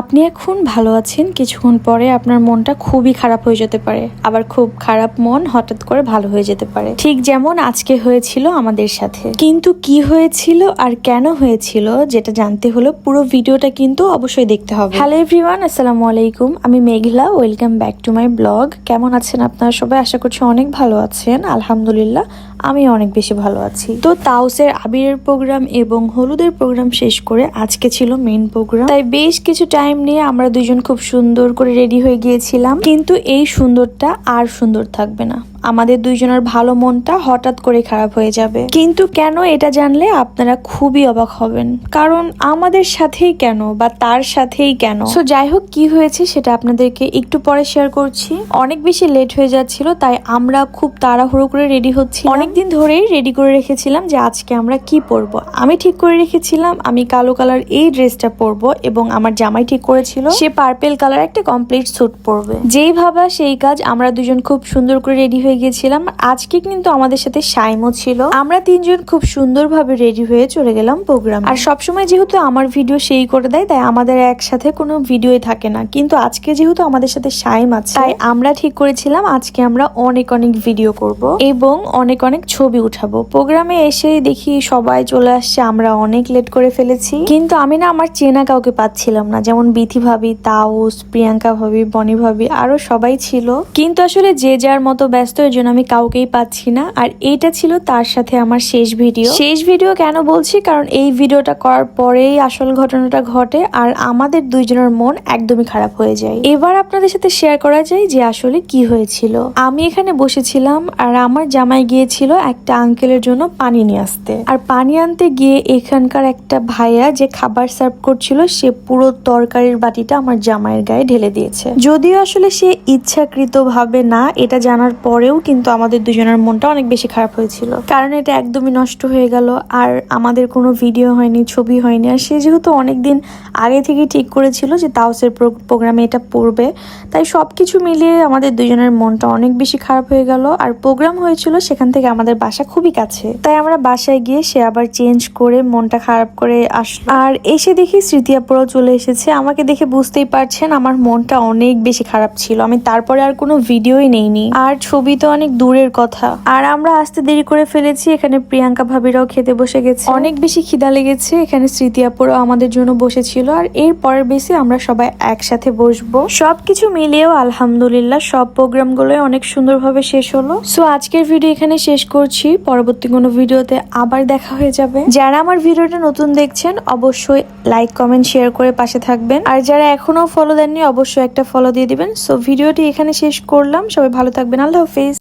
আপনি এখন ভালো আছেন? কিছুক্ষণ পরে আপনার মনটা খুবই খারাপ হয়ে যেতে পারে। আবার খুব খারাপ মন হঠাৎ করে ভালো হয়ে যেতে পারে। ঠিক যেমন আজকে হয়েছিল আমাদের সাথে। কিন্তু কি হয়েছিল আর কেন হয়েছিল যেটা জানতে হলো পুরো ভিডিওটা কিন্তু অবশ্যই দেখতে হবে। হ্যালো এভরিওয়ান, আসসালামু আলাইকুম। আমি Meghla. Welcome back to my vlog. কেমন আছেন আপনারা? সবাই আশা করছি অনেক ভালো আছেন। আলহামদুলিল্লাহ আমি অনেক বেশি ভালো আছি। তো তাউসের আবিরের প্রোগ্রাম এবং হলুদের প্রোগ্রাম শেষ করে আজকে ছিল মেন প্রোগ্রাম। তাই বেশ কিছু টাইম নিয়ে আমরা দুজন খুব সুন্দর করে রেডি হয়ে গিয়েছিলাম। কিন্তু এই সুন্দরটা আর সুন্দর থাকবে না। আমাদের দুইজনের ভালো মনটা হঠাৎ করে খারাপ হয়ে যাবে। কিন্তু কেন এটা জানলে আপনারা খুবই অবাক হবেন। কারণ আমাদের সাথেই কেন বা তার সাথেই কেন? সো যাই হোক, কি হয়েছে সেটা আপনাদেরকে একটু পরে শেয়ার করছি। অনেক বেশি লেট হয়ে যাচ্ছিল, তাই আমরা খুব তাড়াহুড়ো করে রেডি হচ্ছি অনেকদিন ধরেই রেডি করে রেখেছিলাম যে আজকে আমরা কি পরবো। আমি ঠিক করে রেখেছিলাম, আমি কালো কালার এই ড্রেসটা পরবো এবং আমার জামাই ঠিক করেছিল। সে পার্পেল কালার একটা কমপ্লিট স্যুট পরবে। যেই ভাবা সেই কাজ, আমরা দুজন খুব সুন্দর করে রেডি হয়ে গিয়েছিলাম। আজকে কিন্তু আমাদের সাথে সাইমও ছিল। আমরা তিনজন খুব সুন্দরভাবে রেডি হয়ে চলে গেলাম প্রোগ্রাম আর সবসময় যেহেতু আমার ভিডিও সেই করে দেয়, তাই আমাদের একসাথে কোনো ভিডিওই থাকে না। কিন্তু আজকে যেহেতু আমাদের সাথে সাইম আছে, তাই আমরা ঠিক করেছিলাম আজকে আমরা অনেক অনেক ভিডিও করব এবং অনেক অনেক ছবি উঠাবো। প্রোগ্রামে এসে দেখি সবাই চলে আসছে, আমরা অনেক লেট করে ফেলেছি। কিন্তু আমি না আমার চেনা কাউকে পাচ্ছিলাম না, যেমন বিথি ভাবি তাউস প্রিয়াঙ্কা ভাবি, বনি ভাবি, আরও সবাই ছিল। কিন্তু আসলে যে যার মতো ব্যস্ত এর জন্য আমি কাউকেই পাচ্ছি না। আর এইটা ছিল তার সাথে আমার শেষ ভিডিও। শেষ ভিডিও কেন বলছি? কারণ এই ভিডিওটা করার পরেই আসল ঘটনাটা ঘটে আর আমাদের দুইজনের মন একদমই খারাপ হয়ে যায়। এবার আপনাদের সাথে শেয়ার করা যায় যে আসলে কি হয়েছিল। আমি এখানে বসেছিলাম আর আমার জামাই গিয়েছিল একটা আঙ্কেলের জন্য পানি নিয়ে আসতে। আর পানি আনতে গিয়ে এখানকার একটা ভাইয়া যে খাবার সার্ভ করছিল, সে পুরো তরকারির বাটিটা আমার জামাইয়ের গায়ে ঢেলে দিয়েছে। যদিও আসলে সে ইচ্ছাকৃত ভাবে না, এটা জানার পরেও কিন্তু আমাদের দুজনের মনটা অনেক বেশি খারাপ হয়েছিল। কারণ এটা একদমই নষ্ট হয়ে গেল, আর আমাদের কোনো ভিডিও হয়নি, ছবি হয়নি, আর সে যেহেতু অনেকদিন আগে থেকে ঠিক করেছিল যে তাওসের প্রোগ্রামে এটা পড়বে, তাই সব কিছু মিলিয়ে আমাদের দুজনের মনটা অনেক বেশি খারাপ হয়ে গেল, আর প্রোগ্রাম হয়েছিল সেখান থেকে আমাদের বাসা খুবই কাছে। তাই আমরা বাসায় গিয়ে সে আবার চেঞ্জ করে মনটা খারাপ করে আসলো। আর এসে দেখি স্মৃতিয়াপুরও চলে এসেছে। আমাকে দেখে বুঝতেই পারছেন আমার মনটা অনেক বেশি খারাপ ছিল। আমি তারপরে আর কোনো ভিডিওই নেইনি। আর ছবি তো অনেক দূরের কথা। আর আমরা আসতে দেরি করে ফেলেছি, এখানে প্রিয়াঙ্কা ভাবিরাও খেতে বসে গেছে। অনেক বেশি খিদা লেগেছে, এখানে স্মৃতিয়াপুরও আমাদের জন্য বসেছিল। আর এর পরের বেশি আমরা সবাই একসাথে বসবো। সবকিছু মিলিয়েও আলহামদুলিল্লাহ সব প্রোগ্রামগুলো অনেক সুন্দরভাবে শেষ হলো। সো আজকের ভিডিও এখানে শেষ করছি। পরবর্তী কোনো ভিডিওতে আবার দেখা হয়ে যাবে। যারা আমার ভিডিওটা নতুন দেখছেন, অবশ্যই লাইক কমেন্ট শেয়ার করে পাশে থাকবেন। আর যারা এখনও ফলো দেননি, অবশ্যই একটা ফলো দিয়ে দিবেন। সো ভিডিওটি এখানে শেষ করলাম। সবাই ভালো থাকবেন। আল্লাহ হাফিজ।